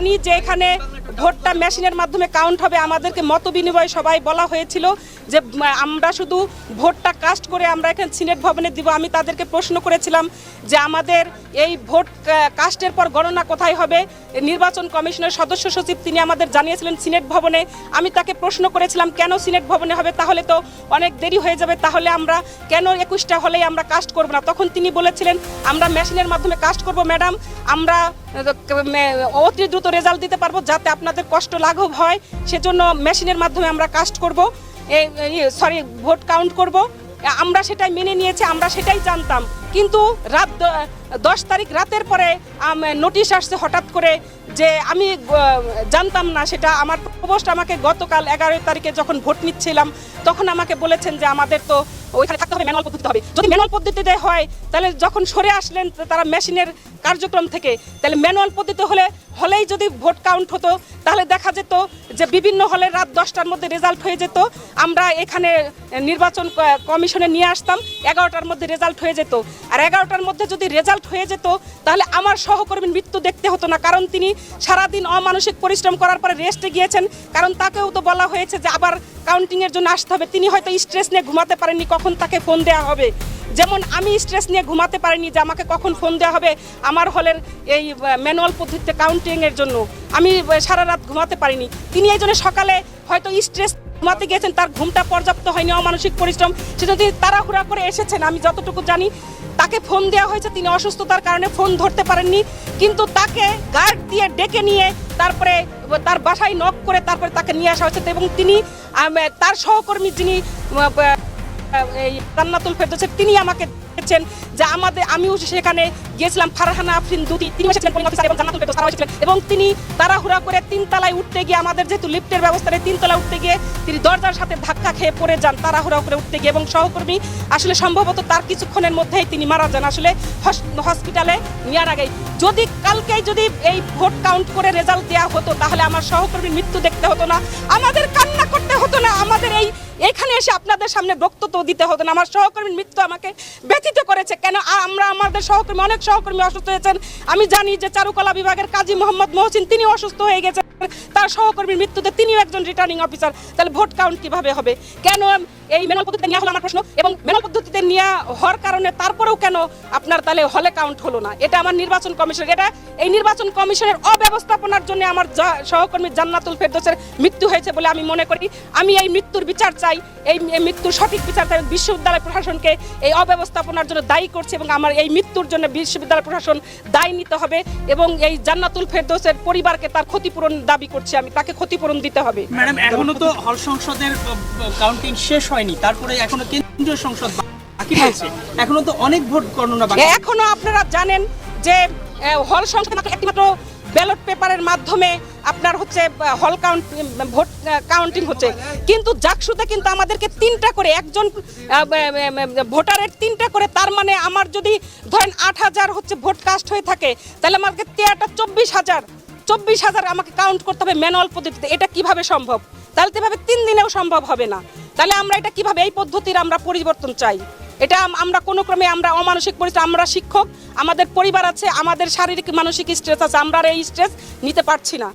জানি যে এখানে ভোটটা মেশিনের মাধ্যমে কাউন্ট হবে। আমাদেরকে মত বিনিময় সবাই বলা হয়েছিল যে আমরা শুধু ভোটটা কাস্ট করে আমরা এখানে সিনেট ভবনে দিব। আমি তাদেরকে প্রশ্ন করেছিলাম যে, আমাদের এই ভোট কাস্টের পর গণনা কোথায় হবে? নির্বাচন কমিশনের সদস্য সচিব তিনি আমাদের জানিয়েছিলেন সিনেট ভবনে। আমি তাকে প্রশ্ন করেছিলাম, কেন সিনেট ভবনে হবে? তাহলে তো অনেক দেরি হয়ে যাবে। তাহলে আমরা কেন একুশটা হলেই আমরা কাস্ট করব না? তখন তিনি বলেছিলেন, আমরা মেশিনের মাধ্যমে কাস্ট করব, ম্যাডাম। আমরা অতি দ্রুত রেজাল্ট দিতে পারব যাতে আপনাদের কষ্ট লাঘব হয়, সেজন্য মেশিনের মাধ্যমে আমরা কাস্ট করব। সরি ভোট কাউন্ট করব। আমরা সেটাই মেনে নিয়েছি, আমরা সেটাই জানতাম। কিন্তু রাত দশ তারিখ রাতের পরে নোটিশ আসছে হঠাৎ করে যে আমি জানতাম না সেটা। আমার প্রবোস্ট আমাকে গতকাল এগারো তারিখে যখন ভোট নিচ্ছিলাম, তখন আমাকে বলেছেন যে আমাদের তো ওইখানে থাকতে হবে ম্যানুয়াল পদ্ধতিতে হবে। যদি ম্যানুয়াল পদ্ধতিতে হয়, তাহলে যখন সরে আসলেন, তারা মেশিনের কার্যক্রম থেকে। তাহলে ম্যানুয়াল পদ্ধতি হলে, হলেই যদি ভোট কাউন্ট হতো, তাহলে দেখা যেত যে বিভিন্ন হলে রাত দশটার মধ্যে রেজাল্ট হয়ে যেত। আমরা এখানে নির্বাচন কমিশনে নিয়ে আসতাম, এগারোটার মধ্যে রেজাল্ট হয়ে যেত। আর এগারোটার মধ্যে যদি রেজাল্ট হয়ে যেত, তাহলে আমার সহকর্মীর মৃত্যু দেখতে হতো না, কারণ তিনি সারাদিন অমানসিক পরিশ্রম করার পরে রেস্টে গিয়েছেন। কারণ তাকেও তো বলা হয়েছে যে আবার কাউন্টিংয়ের জন্য আসতে হবে। তিনি হয়তো স্ট্রেস নিয়ে ঘুমাতে পারেননি, কখন তাকে ফোন দেওয়া হবে। যেমন আমি স্ট্রেস নিয়ে ঘুমাতে পারিনি যে আমাকে কখন ফোন দেওয়া হবে, আমার হলের এই ম্যানুয়াল পদ্ধতিতে কাউন্টিংয়ের জন্য। আমি সারা রাত ঘুমাতে পারিনি। তিনি এই জন্য সকালে হয়তো স্ট্রেস ঘুমাতে গিয়েছেন, তার ঘুমটা পর্যাপ্ত হয়নি, অমানসিক পরিশ্রম। সেজন্য তিনি তাড়াহুড়া করে এসেছেন, আমি যতটুকু জানি। তাকে ফোন দেওয়া হয়েছে, তিনি অসুস্থতার কারণে ফোন ধরতে পারেননি। কিন্তু তাকে গার্ড দিয়ে ডেকে নিয়ে তারপরে, তার বাসায় নক করে তারপরে তাকে নিয়ে আসা হয়েছে। এবং তিনি তার সহকর্মী যিনি এই জান্নাতুল ফেরদৌসের তিনি আমাকে বলেছেন যে আমাদের, আমিও সেখানে গিয়েছিলাম, ফারহানা আফরিন দুটি তিনি এসেছিলেন পুলিশ অফিসার এবং জান্নাতুল ফেরদৌস এসেছিলেন। এবং তিনি তাড়াহুড়া করে তিনতলায় উঠতে গিয়ে আমাদের যেহেতু লিফটের ব্যবস্থা নেই, তিনতলায় উঠতে গিয়ে তিনি দরজার সাথে ধাক্কা খেয়ে পড়ে যান, তাড়াহুড়া করে উঠতে গিয়ে। এবং সহকর্মী, আসলে সম্ভবত তার কিছুক্ষণের মধ্যেই তিনি মারা যান। আসলে হস- হসপিটালে নেওয়ার আগেই। যদি কালকেই যদি এই ভোট কাউন্ট করে রেজাল্ট দেওয়া হতো, তাহলে আমার সহকর্মীর মৃত্যু দেখতে হতো না। আমাদের কান্না হতো না, আমাদের এই এখানে এসে আপনাদের সামনে বক্তব্য দিতে হতো না। আমার সহকর্মীর মৃত্যু আমাকে ব্যথিত করেছে। কেন? আমরা আমাদের সহকর্মী, অনেক সহকর্মী অসুস্থ হয়েছেন। আমি জানি যে চারুকলা বিভাগের কাজী মোহাম্মদ মহসিন, তিনি অসুস্থ হয়ে গেছেন। তার সহকর্মীর মৃত্যুতে তিনিও একজন রিটার্নিং অফিসার তাহলে ভোট কাউন্ট কীভাবে হবে? কেন এই ম্যানুয়াল পদ্ধতিতে নেওয়া হলো আমার প্রশ্ন? এবং ম্যানুয়াল পদ্ধতিতে নেওয়া হওয়ার কারণে তারপরেও কেন আপনার তাহলে হলে কাউন্ট হলো না? এটা আমার নির্বাচন কমিশন এটা এই নির্বাচন কমিশনের অব্যবস্থাপনার জন্য আমার সহকর্মী জান্নাতুল ফেরদোসের মৃত্যু হয়েছে বলে আমি মনে করি। আমি এই মৃত্যুর বিচার চাই। এই মৃত্যুর সঠিক বিচার চাই। বিশ্ববিদ্যালয় প্রশাসনকে এই অব্যবস্থাপনার জন্য দায়ী করছে এবং আমার এই মৃত্যুর জন্য বিশ্ববিদ্যালয় প্রশাসন দায়ী নিতে হবে এবং এই জান্নাতুল ফেরদোসের পরিবারকে তার ক্ষতিপূরণ দাবি করছি আমি তাকে ক্ষতিপূরণ দিতে হবে। ম্যাডাম এখনও তো হল সংসদের কাউন্টিং শেষ হয়নি তারপরে এখনও কেন্দ্রীয় সংসদ বাকি রয়েছে। এখনও তো অনেক ভোট গণনা বাকি। এখনও আপনারা জানেন যে হল সংসদে মাত্র একটিমাত্র ব্যালট পেপারের মাধ্যমে আপনার হচ্ছে হল কাউন্ট ভোট কাউন্টিং হচ্ছে। কিন্তু জাকসুতে কিন্তু আমাদেরকে তিনটা করে একজন ভোটারের তিনটা করে তার মানে আমার যদি ধরেন আট হাজার হচ্ছে ভোট কাস্ট হয়ে থাকে তাহলে আমাকে তেয়াটা চব্বিশ হাজার চব্বিশ হাজার আমাকে কাউন্ট করতে হবে ম্যানুয়াল পদ্ধতিতে। এটা কীভাবে সম্ভব? তাহলে তো এভাবে তিন দিনেও সম্ভব হবে না। তাহলে আমরা এটা কীভাবে, এই পদ্ধতির আমরা পরিবর্তন চাই? এটা আমরা কোনো ক্রমে আমরা অমানসিক পরিস্থিতি আমরা শিক্ষক, আমাদের পরিবার আছে, আমাদের শারীরিক, মানসিক স্ট্রেস আছে, আমরা এই স্ট্রেস নিতে পারছি না।